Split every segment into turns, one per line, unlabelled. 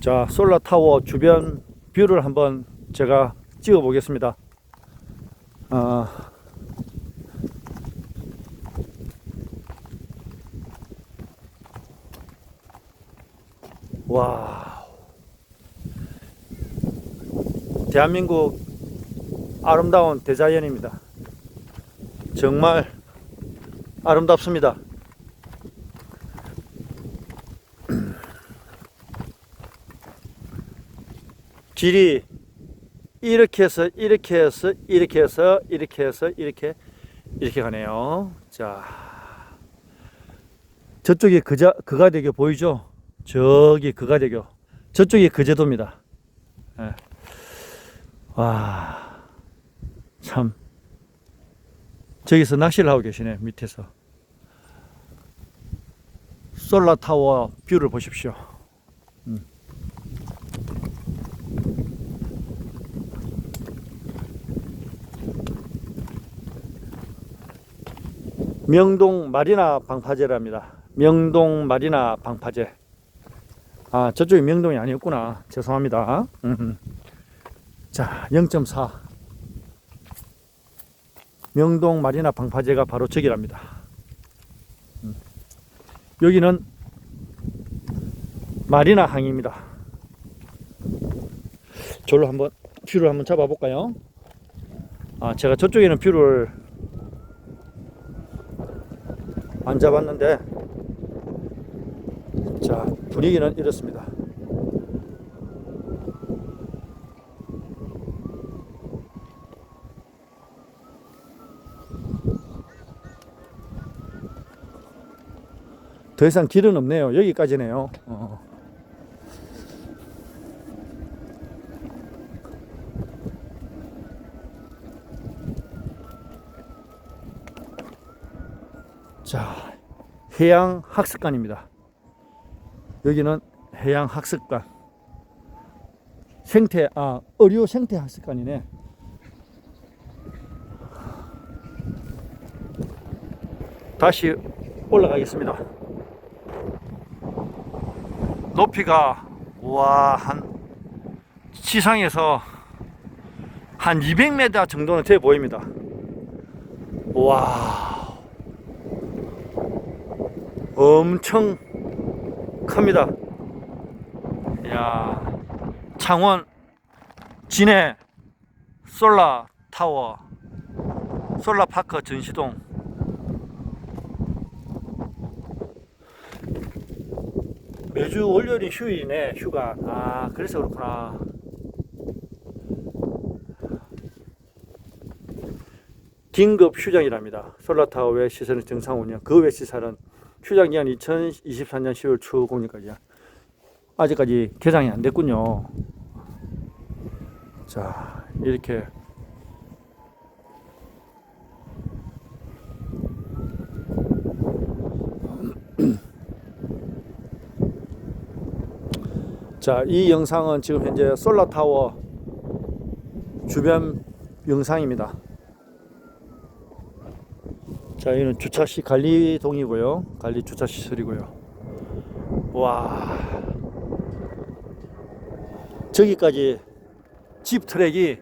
자, 솔라타워 주변 뷰를 한번 제가 찍어 보겠습니다. 아, 와. 대한민국 아름다운 대자연입니다. 정말 아름답습니다. 길이 이렇게 해서 이렇게 해서 이렇게 해서 이렇게 해서 이렇게 이렇게 가네요. 자, 저쪽이 그자 그가대교 보이죠? 저기 그가대교. 저쪽이 그제도입니다. 예. 와, 참. 저기서 낚시를 하고 계시네 밑에서. 솔라타워 뷰를 보십시오. 명동 마리나 방파제랍니다. 명동 마리나 방파제. 아, 저쪽이 명동이 아니었구나. 죄송합니다. 음흠. 자, 0.4. 명동 마리나 방파제가 바로 저기랍니다. 음. 여기는 마리나 항입니다. 저로 한번 뷰를 한번 잡아볼까요? 아, 제가 저쪽에는 뷰를 안 잡았는데 자 분위기는 이렇습니다. 더 이상 길은 없네요. 여기까지네요. 어. 자, 해양 학습관입니다. 여기는 해양 학습관. 생태, 아, 어류 생태 학습관이네. 다시 올라가겠습니다. 높이가, 와, 한, 지상에서 한 200m 정도는 돼 보입니다. 와. 엄청 큽니다. 야 창원 진해 솔라 타워 솔라 파크 전시동. 매주 월요일이 휴일이네 휴가. 아 그래서 그렇구나. 긴급 휴장이랍니다. 솔라타워 외 시설은 정상 운영 그 외 시설은 휴장 기한 2024년 10월 초 공일까지야. 아직까지 개장이 안 됐군요. 자, 이렇게 자, 이 영상은 지금 현재 솔라타워 주변 영상입니다. 자, 여기는 주차시 관리동이고요. 관리 주차 시설이고요. 와. 저기까지 집 트랙이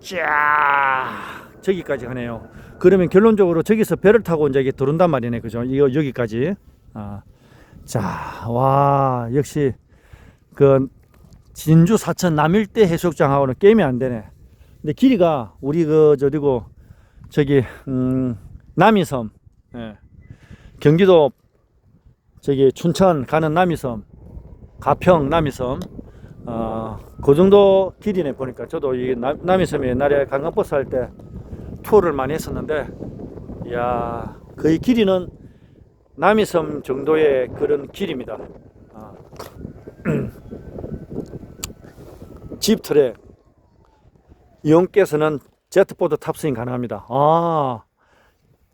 쫙 저기까지 가네요. 그러면 결론적으로 저기서 배를 타고 이제 이게 들어온단 말이네. 그죠? 이거 여기까지. 아. 자, 와, 역시 그 진주 사천 남일대 해수욕장하고는 게임이 안 되네. 근데 길이가 우리 그 저리고 저기 음 남이섬, 예. 경기도 저기 춘천 가는 남이섬, 가평 남이섬, 어, 그 정도 길이네 보니까 저도 이 남, 남이섬에 옛날에 관광버스 할 때 투어를 많이 했었는데, 이야 거의 길이는 남이섬 정도의 그런 길입니다. 아. 집 트랙 이용께서는 제트보드 탑승이 가능합니다. 아,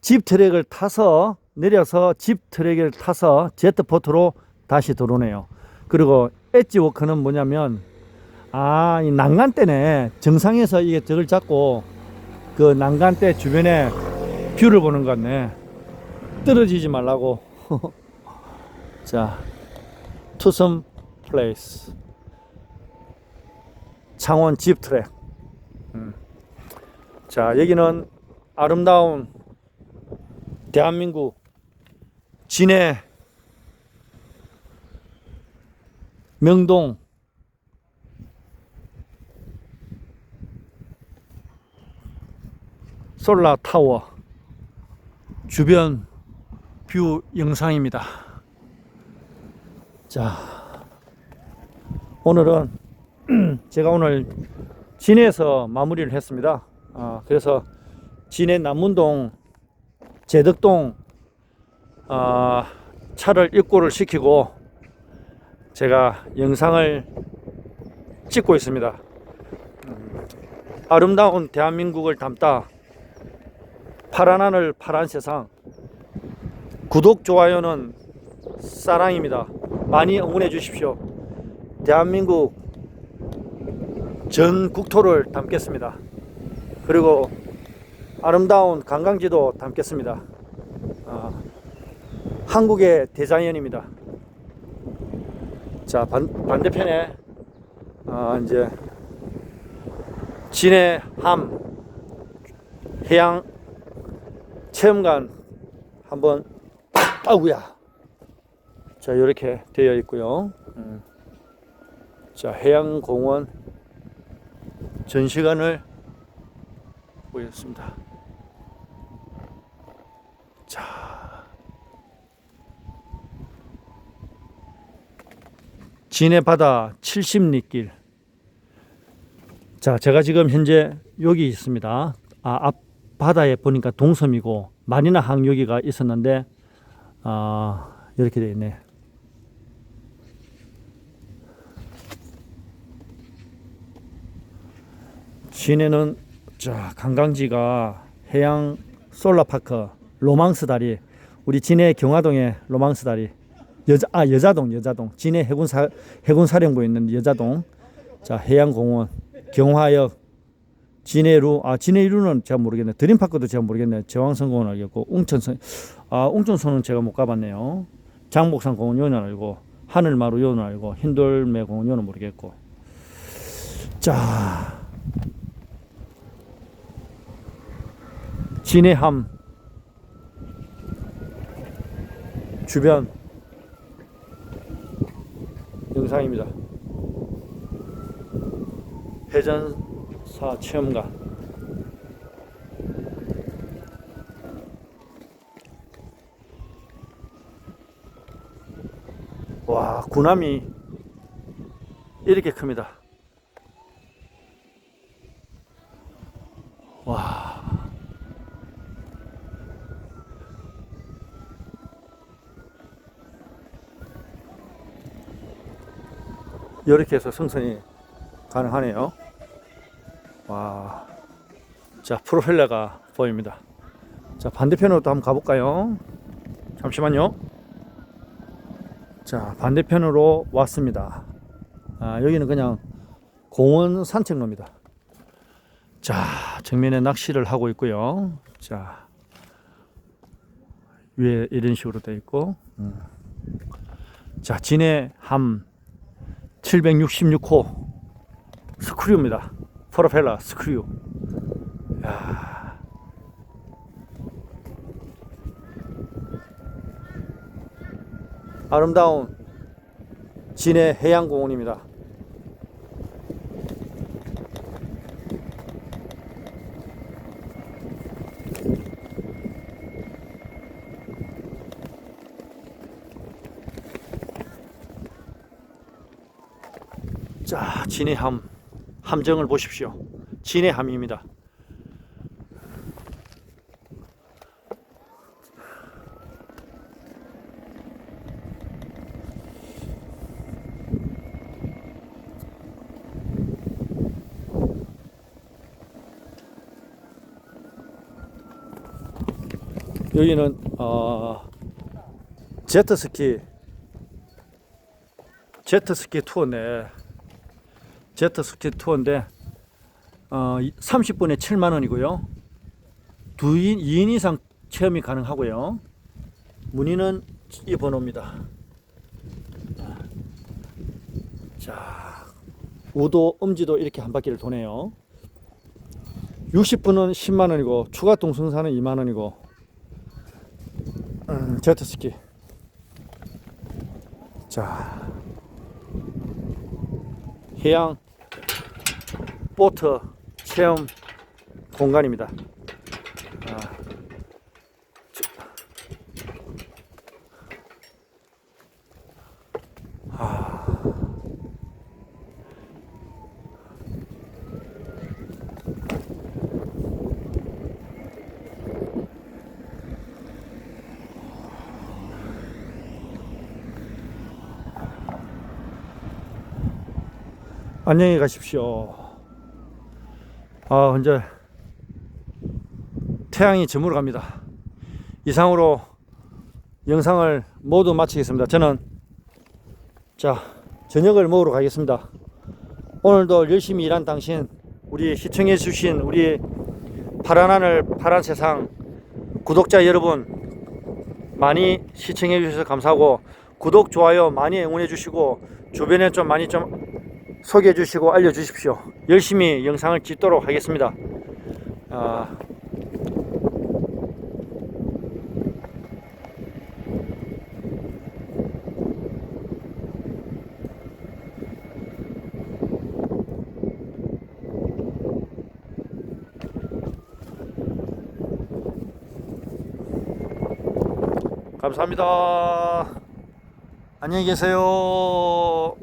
집 트랙을 타서 내려서 집 트랙을 타서 제트보트로 다시 들어오네요. 그리고 엣지 워크는 뭐냐면 아, 이 난간대네. 정상에서 이게 저걸 잡고 그 난간대 주변에 뷰를 보는 것 같네. 떨어지지 말라고. 자, 투썸 플레이스. 창원 집 트랙. 음. 자, 여기는 아름다운 대한민국 진해 명동 솔라 타워 주변 뷰 영상입니다. 자, 오늘은 제가 오늘 진해에서 마무리를 했습니다. 아, 그래서 진해 남문동 제덕동 아, 차를 입고를 시키고 제가 영상을 찍고 있습니다. 음, 아름다운 대한민국을 담다 파란 하늘 파란 세상 구독 좋아요는 사랑입니다. 많이 응원해 주십시오. 대한민국 전 국토를 담겠습니다. 그리고 아름다운 관광지도 담겠습니다. 아, 한국의 대자연입니다. 자 반, 반대편에 아, 이제 진해함 해양 체험관 한번 아우야 자 이렇게 되어 있고요. 음. 자 해양공원 전시관을 보였습니다. 자 진해 바다 70리길 자 제가 지금 현재 여기 있습니다. 아, 앞 바다에 보니까 동섬이고 마리나 항 여기가 있었는데 아 이렇게 되어 있네. 진해는 자 관광지가 해양 솔라파크 로망스 다리 우리 진해 경화동에 로망스 다리 여자 아 여자동 여자동 진해 해군사 해군사령부에 있는 여자동 자 해양공원 경화역 진해루 아 진해루는 제가 모르겠네. 드림파크도 제가 모르겠네. 제왕성공원 알겠고 웅천선 아 웅천선은 제가 못 가봤네요. 장목산 공원 요는 알고 하늘마루 요는 알고 흰돌매 공원 요는 모르겠고. 자 진해함 주변 영상입니다. 해전사 체험관 와 군함이 이렇게 큽니다. 와 이렇게 해서 승선이 가능하네요. 와, 자 프로펠러가 보입니다. 자 반대편으로 또 한번 가볼까요? 잠시만요. 자 반대편으로 왔습니다. 아, 여기는 그냥 공원 산책로입니다. 자 정면에 낚시를 하고 있고요. 자 위에 이런 식으로 되어 있고, 음. 자 진해 함 766호 스크류입니다. 프로펠러 스크류. 야. 아름다운 진해 해양공원입니다. 자, 진해함 함정을 보십시오. 진해함입니다. 여기는 어, 제트스키 제트스키 투어네. 제트 스키 투어인데 어, 30분에 7만 원이고요. 두 2인, 2인 이상 체험이 가능하고요. 문의는 이 번호입니다. 자, 우도 음지도 이렇게 한 바퀴를 도네요 60분은 10만 원이고 추가 동승사는 2만 원이고 음, 제트스키 자 해양 보트 체험 공간입니다 안녕히 가십시오. 아, 이제 태양이 저물어 갑니다. 이상으로 영상을 모두 마치겠습니다. 저는 자, 저녁을 먹으러 가겠습니다. 오늘도 열심히 일한 당신, 우리 시청해 주신 우리 파란 하늘, 파란 세상 구독자 여러분 많이 시청해 주셔서 감사하고 구독, 좋아요 많이 응원해 주시고 주변에 좀 많이 좀 소개해 주시고 알려 주십시오. 열심히 영상을 찍도록 하겠습니다. 아, 감사합니다. 안녕히 계세요.